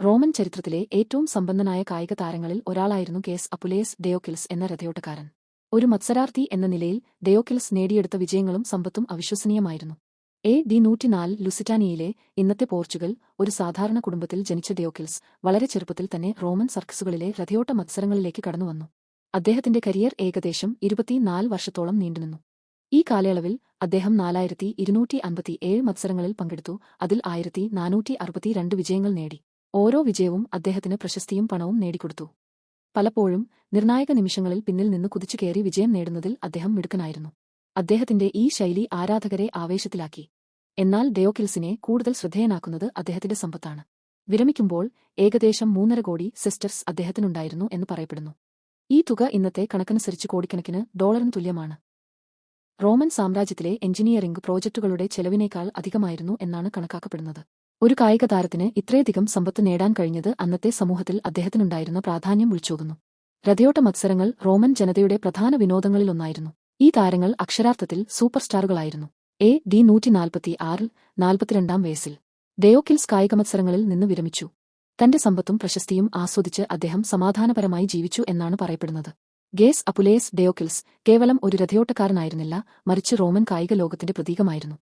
Roman ചരിത്രത്തിലെ ഏറ്റവും സമ്പന്നനായ കായിക താരങ്ങളിൽ ഒരാളായിരുന്നു കേസ് അപ്പുലേസ് ഡെയോക്കിൽസ് എന്ന രഥയോട്ടക്കാരൻ. ഒരു മത്സരാർത്ഥി എന്ന നിലയിൽ ഡെയോക്കിൽസ് നേടിയെടുത്ത വിജയങ്ങളും സമ്പത്തും അവിശ്വസനീയമായിരുന്നു. എ. ഡി. നൂറ്റിനാല് ലുസിറ്റാനിയയിലെ ഇന്നത്തെ പോർച്ചുഗൽ ഒരു സാധാരണ കുടുംബത്തിൽ ജനിച്ച ഡെയോക്കിൽസ് വളരെ ചെറുപ്പത്തിൽ തന്നെ റോമൻ സർക്കസുകളിലെ രഥയോട്ട മത്സരങ്ങളിലേക്ക് കടന്നുവന്നു. അദ്ദേഹത്തിന്റെ കരിയർ ഏകദേശം ഇരുപത്തിനാല് വർഷത്തോളം നീണ്ടുനിന്നു. ഈ കാലയളവിൽ അദ്ദേഹം നാലായിരത്തി ഇരുന്നൂറ്റി അൻപത്തി ഏഴ് മത്സരങ്ങളിൽ പങ്കെടുത്തു. അതിൽ ആയിരത്തി നാനൂറ്റി അറുപത്തിരണ്ട് വിജയങ്ങൾ നേടി. ഓരോ വിജയവും അദ്ദേഹത്തിന് പ്രശസ്തിയും പണവും നേടിക്കൊടുത്തു. പലപ്പോഴും നിർണായക നിമിഷങ്ങളിൽ പിന്നിൽ നിന്ന് കുതിച്ചുകയറി വിജയം നേടുന്നതിൽ അദ്ദേഹം മിടുക്കനായിരുന്നു. അദ്ദേഹത്തിന്റെ ഈ ശൈലി ആരാധകരെ ആവേശത്തിലാക്കി. എന്നാൽ ഡെയോക്കിൽസിനെ കൂടുതൽ ശ്രദ്ധേയനാക്കുന്നത് അദ്ദേഹത്തിന്റെ സമ്പത്താണ്. വിരമിക്കുമ്പോൾ ഏകദേശം മൂന്നര കോടി സിസ്റ്റർസ് അദ്ദേഹത്തിനുണ്ടായിരുന്നു എന്ന് പറയപ്പെടുന്നു. ഈ തുക ഇന്നത്തെ കണക്കനുസരിച്ച് കോടിക്കണക്കിന് ഡോളറിന് തുല്യമാണ്. റോമൻ സാമ്രാജ്യത്തിലെ എഞ്ചിനീയറിംഗ് പ്രോജക്റ്റുകളുടെ ചെലവിനേക്കാൾ അധികമായിരുന്നു എന്നാണ് കണക്കാക്കപ്പെടുന്നത്. ഒരു കായിക താരത്തിന് ഇത്രയധികം സമ്പത്ത് നേടാൻ കഴിഞ്ഞത് അന്നത്തെ സമൂഹത്തിൽ അദ്ദേഹത്തിനുണ്ടായിരുന്ന പ്രാധാന്യം വിളിച്ചോതുന്നു. രഥയോട്ട മത്സരങ്ങൾ റോമൻ ജനതയുടെ പ്രധാന വിനോദങ്ങളിലൊന്നായിരുന്നു. ഈ താരങ്ങൾ അക്ഷരാർത്ഥത്തിൽ സൂപ്പർ സ്റ്റാറുകളായിരുന്നു എ. ഡി നൂറ്റി നാൽപ്പത്തി ആറിൽ നാൽപ്പത്തിരണ്ടാം വയസ്സിൽ ഡെയോക്കിൽസ് കായിക മത്സരങ്ങളിൽ നിന്ന് വിരമിച്ചു. തന്റെ സമ്പത്തും പ്രശസ്തിയും ആസ്വദിച്ച് അദ്ദേഹം സമാധാനപരമായി ജീവിച്ചു എന്നാണ് പറയപ്പെടുന്നത്. ഗേസ് അപുലേസ് ഡെയോക്കിൽസ് കേവലം ഒരു രഥയോട്ടക്കാരനായിരുന്നില്ല മറിച്ച് റോമൻ കായിക ലോകത്തിന്റെ പ്രതീകമായിരുന്നു.